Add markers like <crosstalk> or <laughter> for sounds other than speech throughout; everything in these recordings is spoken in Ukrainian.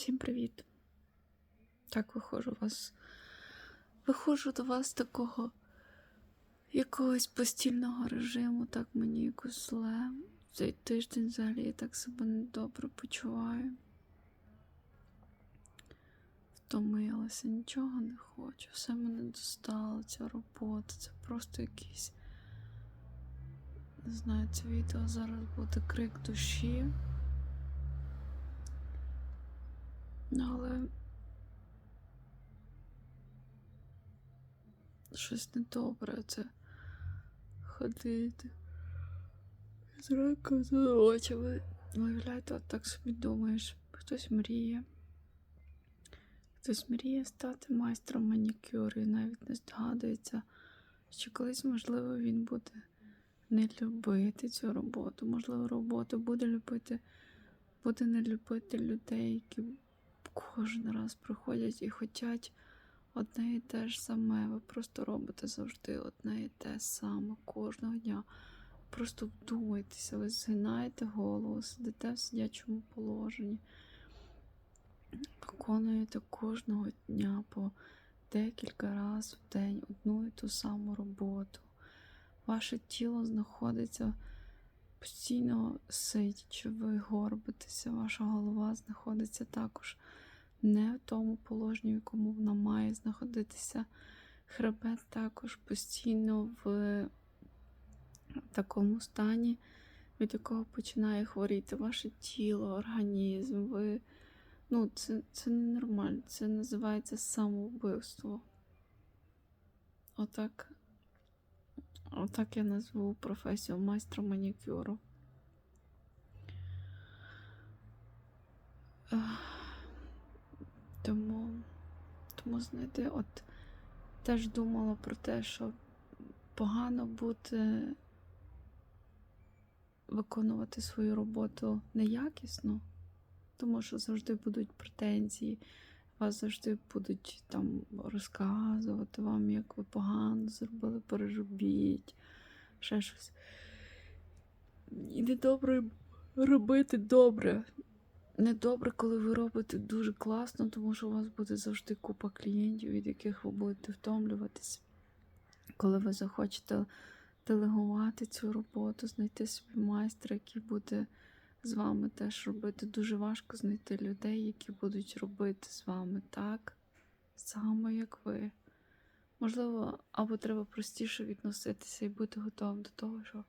Всім привіт. Так, виходжу вас. Виходжу до вас такого якогось постільного режиму, так мені якось зле. Цей тиждень взагалі я так себе недобре почуваю. Втомилася, нічого не хочу. Все мене достало, ця робота. Це просто якийсь. Не знаю, це відео зараз буде крик душі. Ну, але щось недобре це ходити. Зранку за очами. Виявляєте, от так собі думаєш, хтось мріє. Хтось мріє стати майстром манікюру і навіть не здогадується, що колись, можливо, він буде не любити цю роботу. Можливо, роботу буде любити, буде не любити людей, які кожен раз приходять і хочуть одне і те ж саме. Ви просто робите завжди одне і те саме кожного дня. Просто вдумайтеся, ви згинаєте голову, сидите в сидячому положенні, виконуєте кожного дня по декілька разів в день одну і ту саму роботу. Ваше тіло знаходиться постійно сидячи, ви горбитеся, ваша голова знаходиться також не в тому положенні, в якому вона має знаходитися. Хребет також постійно в такому стані, від якого починає хворіти ваше тіло, організм. Ви... Ну, це, це ненормально, це називається самовбивство. Отак. Отак я назву професію майстра манікюру. Тому, знаєте, от теж думала про те, що погано бути виконувати свою роботу неякісно, тому що завжди будуть претензії, вас завжди будуть там розказувати вам, як ви погано зробили, переробіть, ще щось. І недобре робити добре. Недобре, коли ви робите дуже класно, тому що у вас буде завжди купа клієнтів, від яких ви будете втомлюватися. Коли ви захочете делегувати цю роботу, знайти собі майстра, який буде з вами теж робити. Дуже важко знайти людей, які будуть робити з вами так само, як ви. Можливо, або треба простіше відноситися і бути готовим до того, що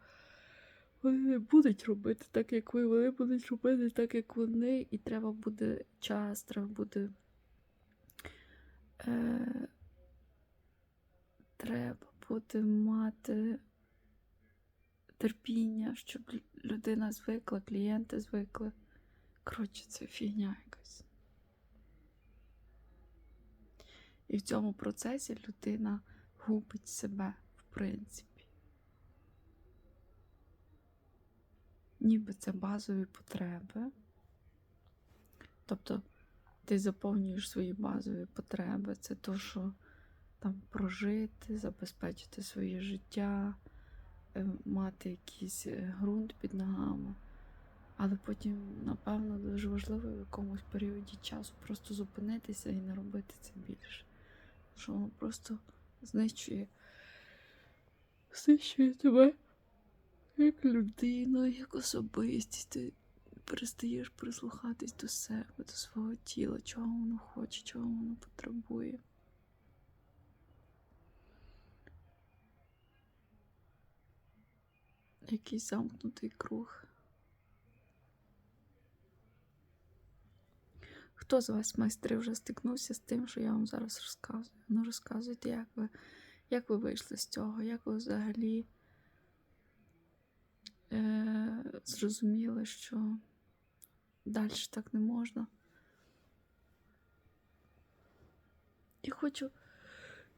вони не будуть робити так, як ви, вони будуть робити так, як вони, і треба буде час, треба буде. Е, Треба буде мати терпіння, щоб людина звикла, клієнти звикли. Коротше, це фігня якась. І в цьому процесі людина губить себе, в принципі. Ніби це базові потреби. Тобто ти заповнюєш свої базові потреби. Це то, що там прожити, забезпечити своє життя, е, мати якийсь е, ґрунт під ногами. Але потім, напевно, дуже важливо в якомусь періоді часу просто зупинитися і не робити це більше. Що воно просто знищує, знищує тебе як людина, як особистість. Ти перестаєш прислухатись до себе, до свого тіла, чого воно хоче, чого воно потребує. Якийсь замкнутий круг. Хто з вас, майстри, вже стикнувся з тим, що я вам зараз розказую? Ну, розказуйте, як ви, як ви вийшли з цього, як ви взагалі е- зрозуміли, що далі так не можна. Я хочу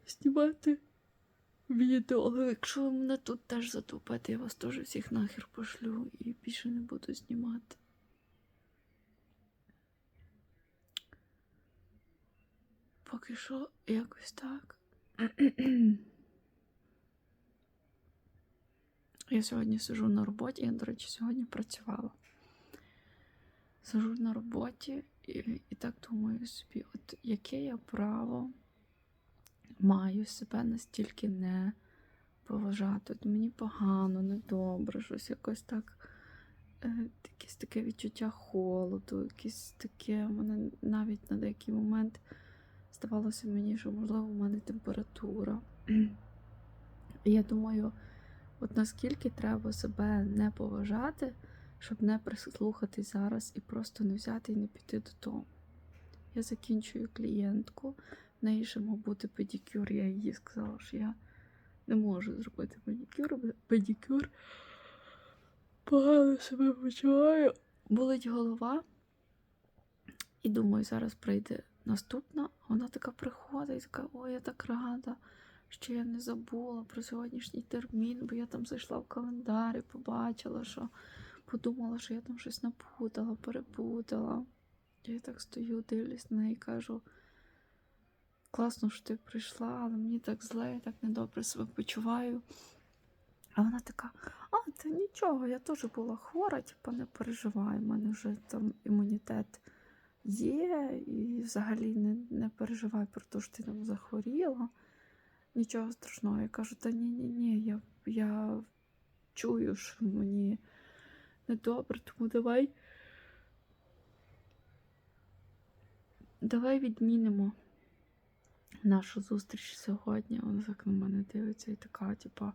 знімати відео, якщо ви мене тут теж затупите, я вас теж всіх нахер пошлю і більше не буду знімати. Поки що якось так. <clears throat> Я сьогодні сижу на роботі, я, до речі, сьогодні працювала. сижу на роботі і, і так думаю собі, от яке я право маю себе настільки не поважати. От мені погано, недобре, щось якось так. е, Якесь таке відчуття холоду, якесь таке. Мене навіть на деякий момент здавалося мені, що можливо у мене температура. І <clears throat> я думаю, от наскільки треба себе не поважати, щоб не прислухатись зараз і просто не взяти і не піти додому. Я закінчую клієнтку, в неї ще мав бути педикюр, я їй сказала, що я не можу зробити бо педикюр. Погано себе почуваю. Болить голова. І думаю, зараз прийде наступна. Вона така приходить, така, ой, я так рада, що я не забула про сьогоднішній термін, бо я там зайшла в календар і побачила, що подумала, що я там щось напутала, перепутала. Я так стою, дивлюсь на неї і кажу. Класно, що ти прийшла, але мені так зле, я так недобре себе почуваю. А вона така: а, та нічого, я теж була хвора, типу, не переживай, у мене вже там імунітет є, і взагалі не, не переживай про те, що ти там захворіла. Нічого страшного. Я кажу, та ні, ні, ні, я, я чую, що мені недобре, тому давай. Давай відмінимо нашу зустріч сьогодні. Вона так на мене дивиться і така, типа,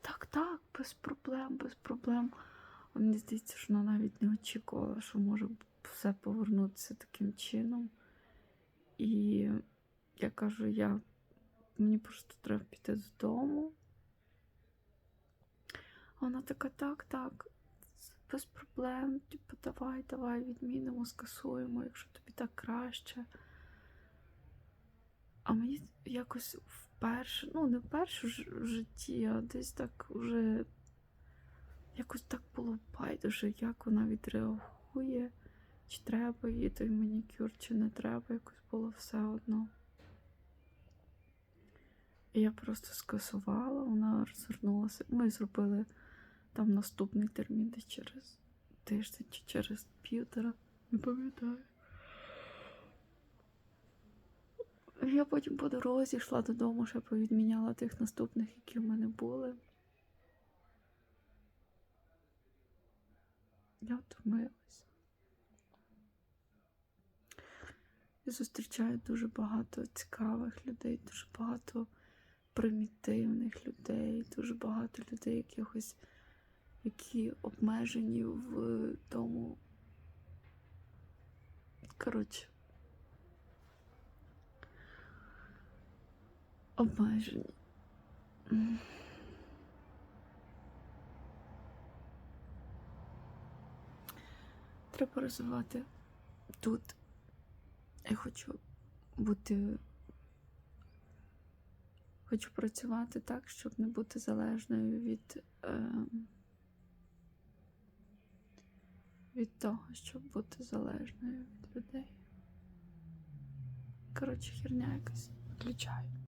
так, так, без проблем, без проблем. А Мені здається, що вона навіть не очікувала, що може все повернутися таким чином. І я кажу, я мені просто треба піти додому. Вона така, так, так, без проблем. Типу, давай, давай, відмінимо, скасуємо, якщо тобі так краще. А мені якось вперше, ну не вперше в житті, а десь так вже якось так було байдуже, як вона відреагує, чи треба їй той манікюр, чи не треба, якось було все одно. І я просто скасувала, вона розвернулася. Ми зробили там наступний термін десь через тиждень чи через півтора, не пам'ятаю. Я потім по дорозі йшла додому, ще повідміняла тих наступних, які в мене були. Я втомилась. Я зустрічаю дуже багато цікавих людей, дуже багато примітивних людей, дуже багато людей, якихось, які обмежені в тому. Коротше. Обмежені. Треба розвивати тут. Я хочу бути. Хочу працювати так, щоб не бути залежною від, е, від того, щоб бути залежною від людей. Коротше, херня якась. Включаю.